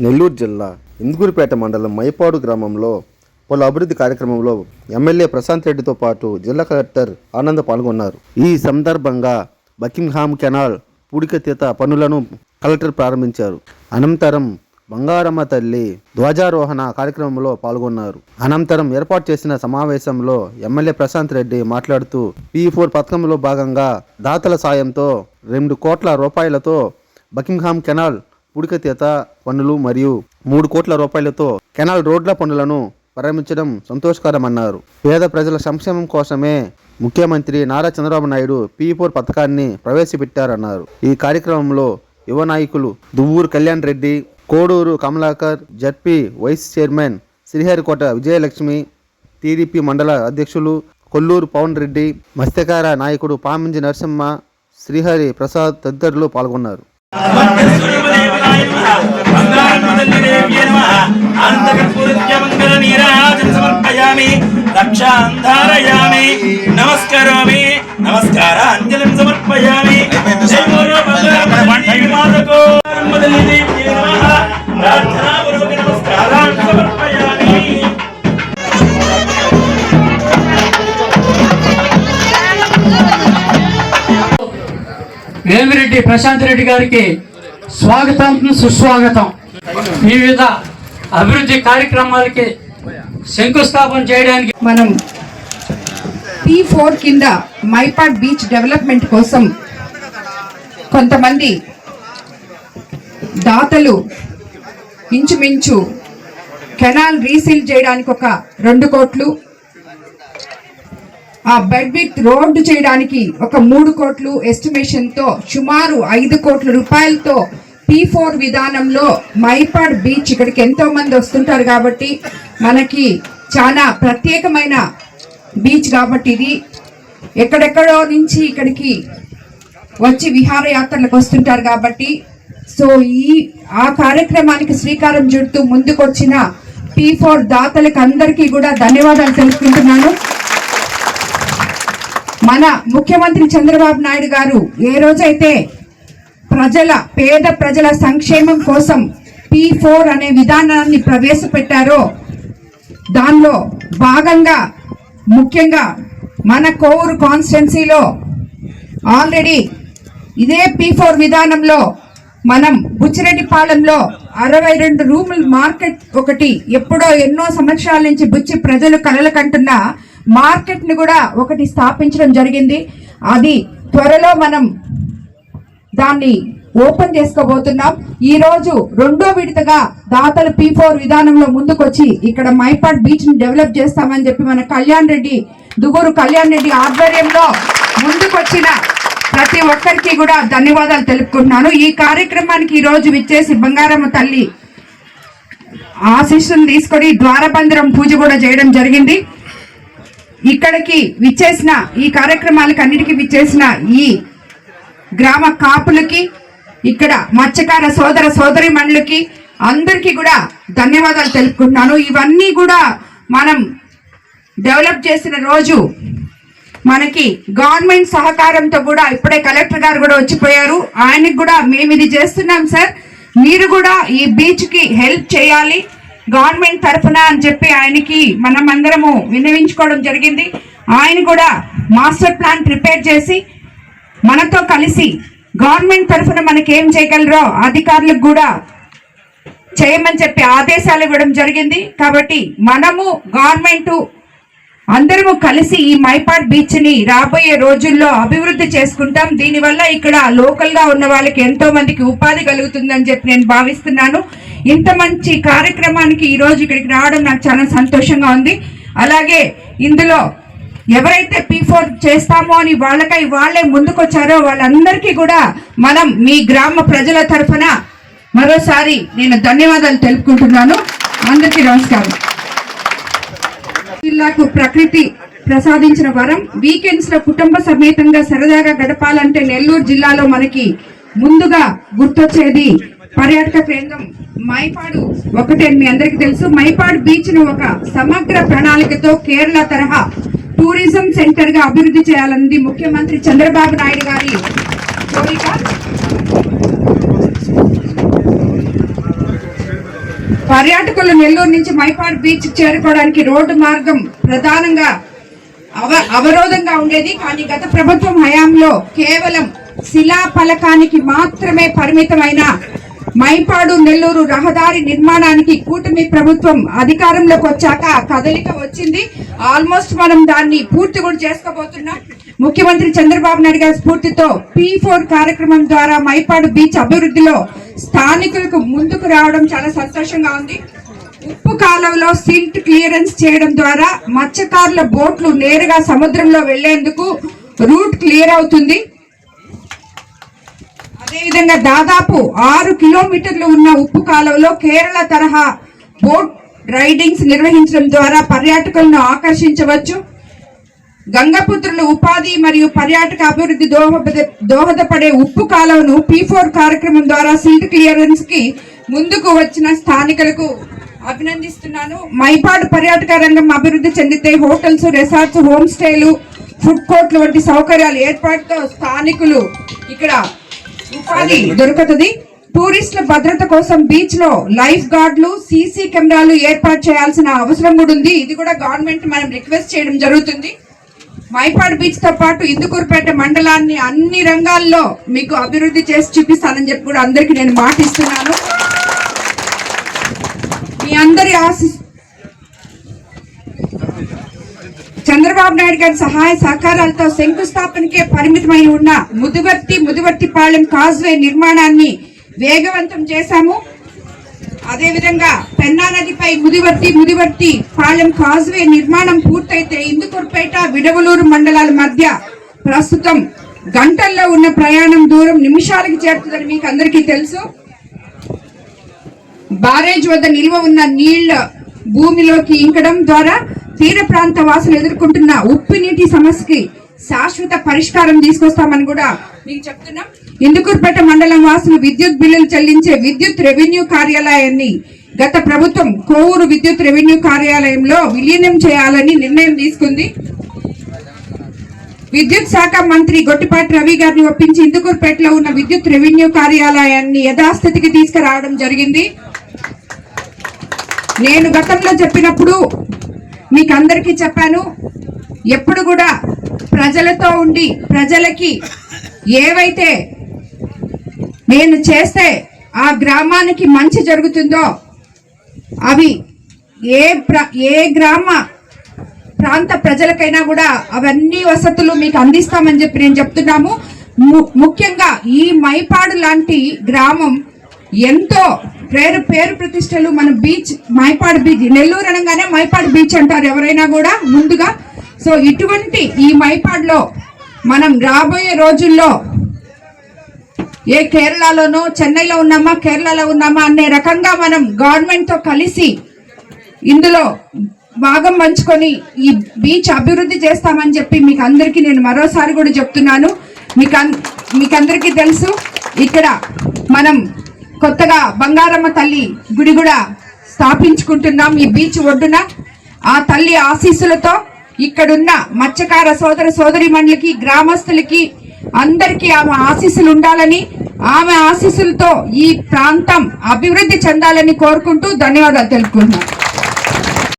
నెల్లూరు జిల్లా ఇందుకూరుపేట మండలం మైపాడు గ్రామంలో పలు అభివృద్ధి కార్యక్రమంలో ఎమ్మెల్యే ప్రశాంత్ రెడ్డితో పాటు జిల్లా కలెక్టర్ ఆనంద పాల్గొన్నారు. ఈ సందర్భంగా బకింగ్హామ్ కెనాల్ పూడికతీత పనులను కలెక్టర్ ప్రారంభించారు. అనంతరం బంగారమ్మ తల్లి ధ్వజారోహణ కార్యక్రమంలో పాల్గొన్నారు. అనంతరం ఏర్పాటు చేసిన సమావేశంలో ఎమ్మెల్యే ప్రశాంత్ రెడ్డి మాట్లాడుతూ పీ ఫోర్ పథకంలో భాగంగా దాతల సాయంతో రెండు కోట్ల రూపాయలతో బకింగ్హామ్ కెనాల్ పూడికతీత పనులు మరియు మూడు కోట్ల రూపాయలతో కెనాల్ రోడ్ల పనులను ప్రారంభించడం సంతోషకరమన్నారు. పేద ప్రజల సంక్షేమం కోసమే ముఖ్యమంత్రి నారా చంద్రబాబు నాయుడు పీ ఫోర్ పథకాన్ని ప్రవేశపెట్టారన్నారు. ఈ కార్యక్రమంలో యువ నాయకులు Duvvuru Kalyan Reddy Koduru Kamalakar ZP vice chairman Sriharikota Vijayalakshmi TDP మండల అధ్యక్షులు కొల్లూరు పవన్ రెడ్డి మత్స్యకార నాయకుడు పామింజి నరసింహ శ్రీహరి ప్రసాద్ తదితరులు పాల్గొన్నారు. రక్షాంధారయామి నమస్కరామి. నమస్కార అంజలిం సమర్పయామి. జై వేమిరెడ్డి ప్రశాంత్ రెడ్డి గారికి స్వాగతం సుస్వాగతం. వివిధ అభివృద్ధి కార్యక్రమాలకి శంకుస్థాపన చేయడానికి మనం పి ఫోర్ కింద మైపాడ్ బీచ్ డెవలప్మెంట్ కోసం కొంతమంది దాతలు ఇంచుమించు కెనాల్ రీసీల్ చేయడానికి ఒక రెండు కోట్లు ఆ బెడ్ విత్ రోడ్డు చేయడానికి ఒక మూడు కోట్లు ఎస్టిమేషన్తో సుమారు ఐదు కోట్ల రూపాయలతో పీ ఫోర్ విధానంలో మైపాడ్ బీచ్ ఇక్కడికి ఎంతో మంది వస్తుంటారు కాబట్టి మనకి చాలా ప్రత్యేకమైన బీచ్ కాబట్టి ఇది. ఎక్కడెక్కడో నుంచి ఇక్కడికి వచ్చి విహారయాత్రలకు వస్తుంటారు కాబట్టి సో ఈ ఆ కార్యక్రమానికి శ్రీకారం చుడుతూ ముందుకొచ్చిన పీ ఫోర్ దాతలకు అందరికీ కూడా ధన్యవాదాలు తెలుపుకుంటున్నాను. మన ముఖ్యమంత్రి చంద్రబాబు నాయుడు గారు ఏ రోజైతే ప్రజల పేద ప్రజల సంక్షేమం కోసం పీ ఫోర్ అనే విధానాన్ని ప్రవేశపెట్టారో దానిలో భాగంగా ముఖ్యంగా మన కోవూరు కాన్స్టిట్యున్సీలో ఆల్రెడీ ఇదే పీ ఫోర్ విధానంలో మనం బుచ్చిరెడ్డిపాలెంలో అరవై రెండు రూములు మార్కెట్ ఒకటి ఎప్పుడో ఎన్నో సంవత్సరాల నుంచి బుచ్చి ప్రజలు కలలు కంటున్న మార్కెట్ని కూడా ఒకటి స్థాపించడం జరిగింది. అది త్వరలో మనం దాన్ని ఓపెన్ చేసుకోబోతున్నాం. ఈ రోజు రెండో విడతగా దాతలు పీ ఫోర్ విధానంలో ముందుకొచ్చి ఇక్కడ మైపాడ్ బీచ్ని డెవలప్ చేస్తామని చెప్పి మన కళ్యాణ్ రెడ్డి దుగూరు కళ్యాణ్ రెడ్డి ఆధ్వర్యంలో ముందుకొచ్చిన ప్రతి ఒక్కరికి కూడా ధన్యవాదాలు తెలుపుకుంటున్నాను. ఈ కార్యక్రమానికి ఈ రోజు విచ్చేసి బంగారమ్మ తల్లి ఆశీస్సును తీసుకొని ద్వారబందిరం పూజ కూడా చేయడం జరిగింది. ఇక్కడికి విచ్చేసిన ఈ కార్యక్రమాలకు అన్నిటికీ విచ్చేసిన ఈ గ్రామ కాపులకి ఇక్కడ మత్స్యకార సోదర సోదరి మండలికి అందరికీ కూడా ధన్యవాదాలు తెలుపుకుంటున్నాను. ఇవన్నీ కూడా మనం డెవలప్ చేసిన రోజు మనకి గవర్నమెంట్ సహకారంతో కూడా ఇప్పుడే కలెక్టర్ గారు కూడా వచ్చిపోయారు. ఆయనకి కూడా మేము ఇది చేస్తున్నాం సార్. మీరు కూడా ఈ బీచ్కి హెల్ప్ చేయాలి. గవర్నమెంట్ తరఫున అని చెప్పి ఆయనకి మనం అందరము విన్నవించుకోవడం జరిగింది. ఆయన కూడా మాస్టర్ ప్లాన్ ప్రిపేర్ చేసి మనతో కలిసి గవర్నమెంట్ తరఫున మనకేం చేయగలరో అధికారులకు కూడా చేయమని చెప్పి ఆదేశాలు ఇవ్వడం జరిగింది. కాబట్టి మనము గవర్నమెంట్ అందరము కలిసి ఈ మైపాడ్ బీచ్ని రాబోయే రోజుల్లో అభివృద్ధి చేసుకుంటాం. దీనివల్ల ఇక్కడ లోకల్గా ఉన్న వాళ్ళకి ఎంతో మందికి ఉపాధి కలుగుతుందని చెప్పి నేను భావిస్తున్నాను. ఇంత మంచి కార్యక్రమానికి ఈ రోజు ఇక్కడికి రావడం నాకు చాలా సంతోషంగా ఉంది. అలాగే ఇందులో ఎవరైతే పీ ఫోర్ చేస్తామో అని వాళ్ళకై వాళ్ళే ముందుకొచ్చారో వాళ్ళందరికీ కూడా మనం మీ గ్రామ ప్రజల తరఫున మరోసారి నేను ధన్యవాదాలు తెలుపుకుంటున్నాను. అందరికీ నమస్కారం. జిల్లాకు ప్రకృతి ప్రసాదించిన వరం. వీకెండ్స్లో కుటుంబ సమేతంగా సరదాగా గడపాలంటే నెల్లూరు జిల్లాలో మనకి ముందుగా గుర్తొచ్చేది పర్యాటక కేంద్రం మైపాడు ఒకటే మీ అందరికీ తెలుసు. మైపాడు బీచ్ను ఒక సమగ్ర ప్రణాళికతో కేరళ తరహా టూరిజం సెంటర్గా అభివృద్ధి చేయాలన్నది ముఖ్యమంత్రి చంద్రబాబు నాయుడు గారి కోరిక. పర్యాటకులు నెల్లూరు నుంచి మైపాడు బీచ్ చేరుకోవడానికి రోడ్డు మార్గం ప్రధానంగా అవ అవరోధంగా ఉండేది. కానీ గత ప్రభుత్వం హయాంలో కేవలం శిలా ఫలకానికి మాత్రమే పరిమితమైన మైపాడు నెల్లూరు రహదారి నిర్మాణానికి కూటమి ప్రభుత్వం అధికారంలోకి వచ్చాక కదలిక వచ్చింది. ఆల్మోస్ట్ మనం దాన్ని పూర్తి కూడా చేసుకోబోతున్నాం. ముఖ్యమంత్రి చంద్రబాబు నాయుడు గారి స్ఫూర్తితో పి ఫోర్ కార్యక్రమం ద్వారా మైపాడు బీచ్ అభివృద్ధిలో స్థానికులకు ముందుకు రావడం చాలా సంతోషంగా ఉంది. ఉప్పు కాలంలో సిల్ట్ క్లియరెన్స్ చేయడం ద్వారా మత్స్యకారుల బోట్లు నేరుగా సముద్రంలో వెళ్ళేందుకు రూట్ క్లియర్ అవుతుంది. అదేవిధంగా దాదాపు ఆరు కిలోమీటర్లు ఉన్న ఉప్పు కాలంలో కేరళ తరహా బోట్ రైడింగ్స్ నిర్వహించడం ద్వారా పర్యాటకులను ఆకర్షించవచ్చు. గంగపుత్రులు ఉపాధి మరియు పర్యాటక అభివృద్ధి దోహద దోహదపడే ఉప్పు కాలువను పి ఫోర్ కార్యక్రమం ద్వారా సిల్ట్ క్లియరెన్స్కి ముందుకు వచ్చిన స్థానికులకు అభినందిస్తున్నాను. మైపాడు పర్యాటక రంగం అభివృద్ధి చెందితే హోటల్స్ రిసార్ట్స్ హోమ్ స్టేలు ఫుడ్ కోర్ట్లు వంటి సౌకర్యాలు ఏర్పాటుతో స్థానికులు ఇక్కడ ఉపాధి దొరుకుతుంది. టూరిస్టుల భద్రత కోసం బీచ్లో లైఫ్ గార్డులు సీసీ కెమెరాలు ఏర్పాటు చేయాల్సిన అవసరం కూడా ఉంది. ఇది కూడా గవర్నమెంట్ మనం రిక్వెస్ట్ చేయడం జరుగుతుంది. మైపాడు బీచ్తో పాటు ఇందుకూరుపేట మండలాన్ని అన్ని రంగాల్లో మీకు అభివృద్ధి చేసి చూపిస్తానని చెప్పి కూడా అందరికి నేను మాటిస్తున్నాను మీ అందరి ఆశీ చంద్రబాబు నాయుడు గారి సహాయ సహకారాలతో శంకుస్థాపనకే పరిమితమై ఉన్న ముదువర్తి ముదువర్తిపాళెం కాజ్వే నిర్మాణాన్ని వేగవంతం చేశాము. అదేవిధంగా పెన్నా నదిపై ముదివర్తి ముదివర్తి పాలెం కాజ్వే నిర్మాణం పూర్తయితే ఇందుకూరుపేట విడవలూరు మండలాల మధ్య ప్రస్తుతం గంటల్లో ఉన్న ప్రయాణం దూరం నిమిషాలకు చేరుతుందని మీకు అందరికీ తెలుసు. బారేజ్ వద్ద నిల్వ ఉన్న నీళ్ళ భూమిలోకి ఇంకడం ద్వారా తీర ప్రాంత వాసులు ఎదుర్కొంటున్న ఉప్పు నీటి సమస్యకి శాశ్వత పరిష్కారం తీసుకొస్తామని కూడా మీకు చెప్తున్నాం. ఇందుకూరుపేట మండలం వాసులు విద్యుత్ బిల్లులు చెల్లించే విద్యుత్ రెవెన్యూ కార్యాలయాన్ని గత ప్రభుత్వం కోవూరు విద్యుత్ రెవెన్యూ కార్యాలయంలో విలీనం చేయాలని నిర్ణయం తీసుకుంది. విద్యుత్ శాఖ మంత్రి గొట్టిపాటి రవి గారిని ఒప్పించి ఇందుకూరుపేటలో ఉన్న విద్యుత్ రెవెన్యూ కార్యాలయాన్ని యథాస్థితికి తీసుకురావడం జరిగింది. నేను గతంలో చెప్పినప్పుడు మీకు అందరికీ చెప్పాను. ఎప్పుడు కూడా ప్రజలతో ఉండి ప్రజలకి ఏవైతే నేను చేస్తే ఆ గ్రామానికి మంచి జరుగుతుందో అవి ఏ ప్ర ఏ గ్రామ ప్రాంత ప్రజలకైనా కూడా అవన్నీ వసతులు మీకు అందిస్తామని చెప్పి నేను చెప్తున్నాము. ము- ముఖ్యంగా ఈ మైపాడు లాంటి గ్రామం ఎంతో పేరు పేరు ప్రతిష్టలు మన బీచ్ మైపాడు బీచ్ నెల్లూరు అనగానే మైపాడు బీచ్ అంటారు ఎవరైనా కూడా ముందుగా. సో ఇటువంటి ఈ మైపాడులో మనం రాబోయే రోజుల్లో ఏ కేరళలోనో చెన్నైలో ఉన్నామా కేరళలో ఉన్నామా అనే రకంగా మనం గవర్నమెంట్తో కలిసి ఇందులో భాగం పంచుకొని ఈ బీచ్ అభివృద్ధి చేస్తామని చెప్పి మీకు అందరికీ నేను మరోసారి కూడా చెప్తున్నాను. మీకు అన్- మీకు అందరికీ తెలుసు ఇక్కడ మనం కొత్తగా బంగారమ్మ తల్లి గుడి కూడా స్థాపించుకుంటున్నాం ఈ బీచ్ ఒడ్డున. ఆ తల్లి ఆశీస్సులతో ఇక్కడున్న మత్స్యకార సోదర సోదరి గ్రామస్తులకి అందరికీ ఆమె ఆశీస్సులు ఉండాలని ఆమె ఆశీస్సులతో ఈ ప్రాంతం అభివృద్ధి చెందాలని కోరుకుంటూ ధన్యవాదాలు తెలుపుకుంటున్నాను.